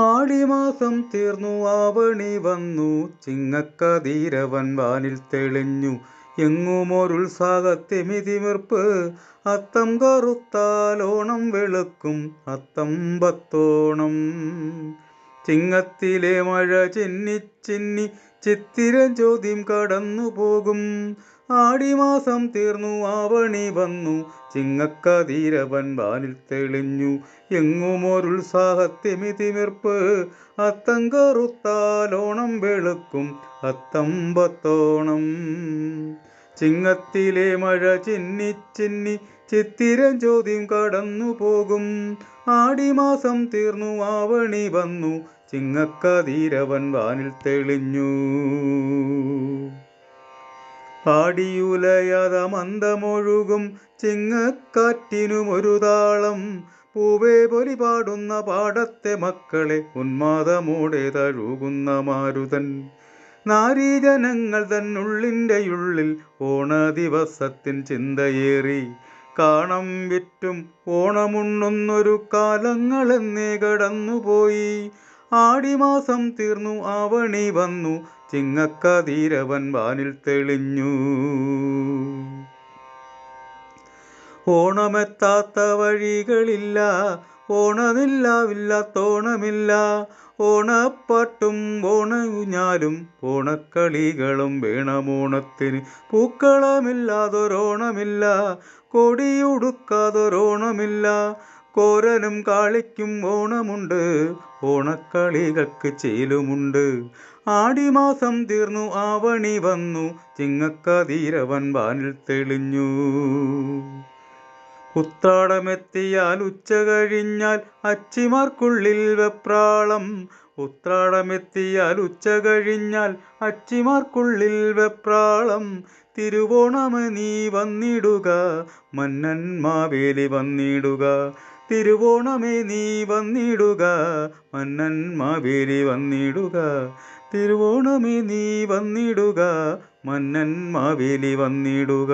ആടിമാസം തീർന്നു ആവണി വന്നു. ചിങ്ങക്കതീരവൻ വാനിൽ തെളിഞ്ഞു. എങ്ങുമൊരുത്സാഹത്തിമിതിമിർപ്പ് അത്തം കറുത്താലോണം വെളുക്കും അത്തം പത്തോണം. ചിങ്ങത്തിലെ മഴ ചിന്നി ചിന്നി ചിത്തിരം ചോദ്യം കടന്നു പോകും ആടിമാസം തീർന്നു ആവണി വന്നു. ചിങ്ങക്കതീരവൻ വാനിൽ തെളിഞ്ഞു. എങ്ങുമൊരുത്സാഹത്തിമിതിമിർപ്പ് അത്തം കറുത്താലോണം വെളുക്കും. അത്തമ്പത്തോണം. ചിങ്ങത്തിലെ മഴ ചിന്നി ചിന്നി ചിത്തിരം ചോദ്യം കടന്നു പോകും. ആടിമാസം തീർന്നു ആവണി വന്നു. ചിങ്ങക്കതീരവൻ വാനിൽ തെളിഞ്ഞു. പാടിയുലയത മന്ദമൊഴുകും ചിങ്ങക്കാറ്റിനുമൊരു താളം. പൂവേ പൊലി പാടുന്ന പാടത്തെ മക്കളെ ഉന്മാദമോടെ തഴുകുന്ന മാരുതൻ. നാരീജനങ്ങൾ തന്നുള്ളിന്റെ ഉള്ളിൽ ഓണ ദിവസത്തിൻ ചിന്തയേറി. കാണം വിറ്റും ഓണമുണ്ണുന്നൊരു കാലങ്ങളെന്നേ കടന്നുപോയി. ആടിമാസം തീർന്നു ആവണി വന്നു ചിങ്ങക്കതീരവൻ വാനിൽ തെളിഞ്ഞു. ഓണമെത്താത്ത വഴികളില്ല ഓണനില്ലാവില്ലാത്തോണമില്ല. ഓണപ്പാട്ടും ഓണഞ്ഞാലും ഓണക്കളികളും വേണമോണത്തിന് പൂക്കളമില്ലാതൊരോണമില്ല കൊടിയുടുക്കാതൊരോണമില്ല. കോരനും കാളിക്കും ഓണമുണ്ട്. ഓണക്കളികൾക്ക് ചേലുമുണ്ട്. ആടിമാസം തീർന്നു ആവണി വന്നു. ചിങ്ങക്കതീരവൻ വാനിൽ തെളിഞ്ഞു. ഉത്രാടമെത്തിയാൽ ഉച്ച കഴിഞ്ഞാൽ അച്ചിമാർക്കുള്ളിൽ വെപ്രാളം. ഉത്രാടമെത്തിയാൽ ഉച്ച കഴിഞ്ഞാൽ അച്ചിമാർക്കുള്ളിൽ വെപ്രാളം. തിരുവോണമ നീ വന്നിടുക മന്നൻ മാവേലി വന്നിടുക. തിരുവോണമേ നീ വന്നിടുക മന്നൻ മാവേലി വന്നിടുക. തിരുവോണമേ നീ വന്നിടുക മന്നൻ മാവേലി വന്നിടുക.